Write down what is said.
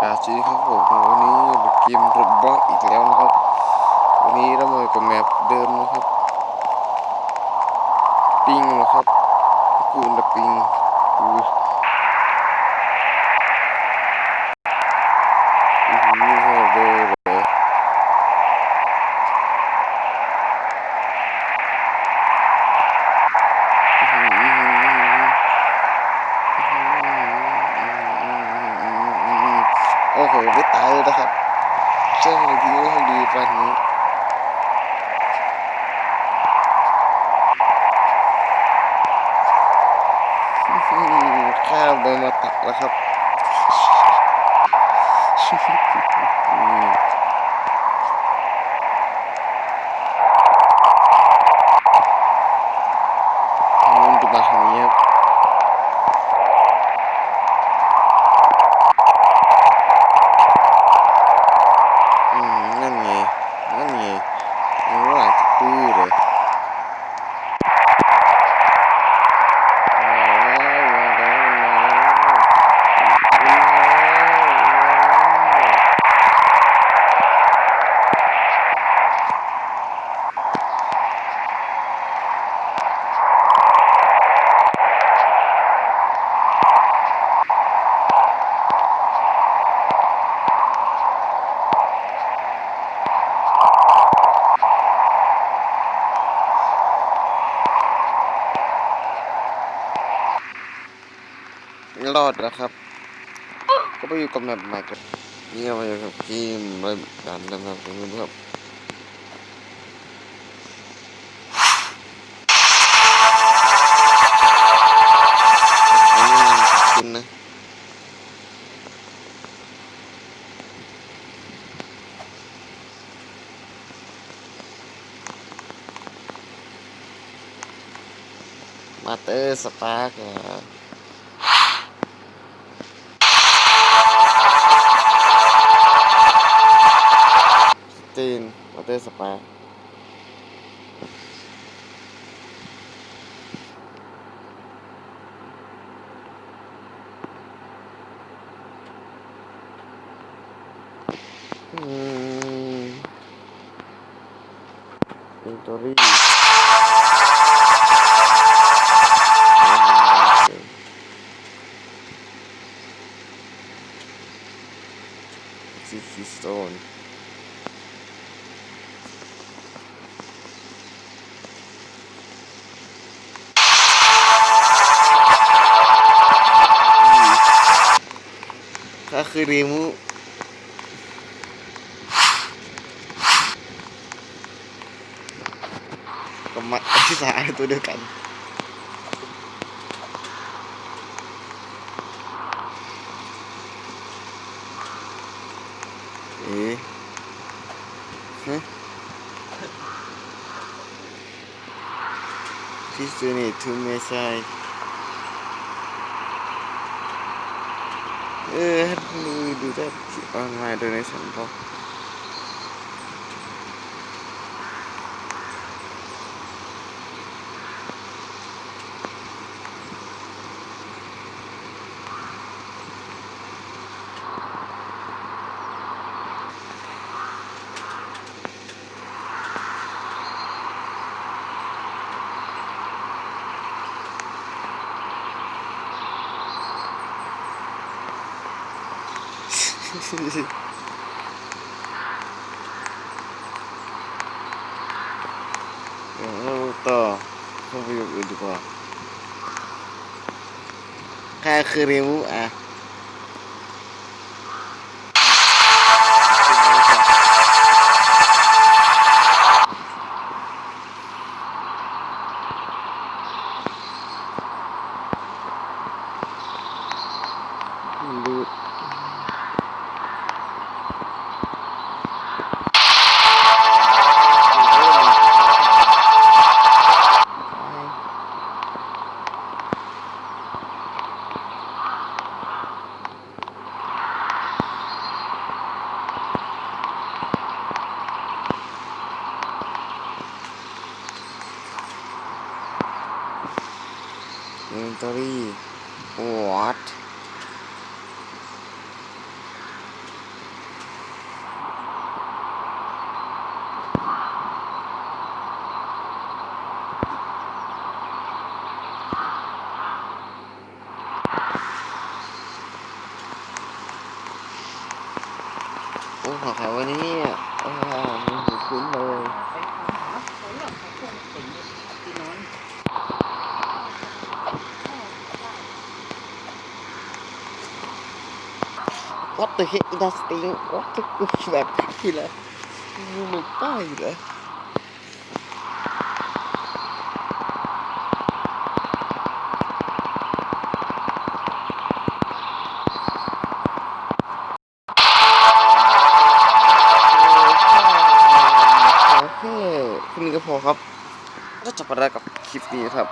กาจีครับผมวันนี้เกมรถบอสอีกแล้วนะครับ วันนี้เรามากับแมปเดิมนะครับ ปิงนะครับกูนปิงอุ้ยอื้อหือนี่แค่เบอร์เลยอื้อหืออื้อหืออื้อหืออื้อหืออื้อหืออื้อหือโอ้โหไม่ ตายเลยนะครับเจ้าหน้าที่ไม่ทำดีปานนี้ข้าวเดินมาตักแล้วครับมันดูมาทางนี้ครับอืมนั่นไง นั่นไงมันว่าจะตื้อเลยมาแล้วมาแล้วมาแล้วมาแล้ว รอดแล้วครับ ก็ไปอยู่กับแมปใหม่กับนี่เราไปอยู่กับเกมอะไรกันนะครับผมครับอันนี้มันขอบคุณนะมาเตอร์สปาร์กเหรอ จีนวอเตอร์สปาอืมอินตอรี่ซิฟิสโตน ก็คือรีมูกับมาที่สายตัว เดียวกันเอ๊ะฮะที่ตัวนี้ทูเมซายเอดูได้ออนไลน์โดยในสันพอ เดี๋ยวเราต่อเข้าไปอยู่อื่นดีกว่าค่าคือรีมูอะดู inventory what โอ้ของใครวันนี้ วัดตัวเฮอินดัสติงวัดตัวแบบที่ละมึงมันป้ายเหรอโอเคแค่นี้ก็พอครับก็จบไปแล้วกับคลิปนี้ครับ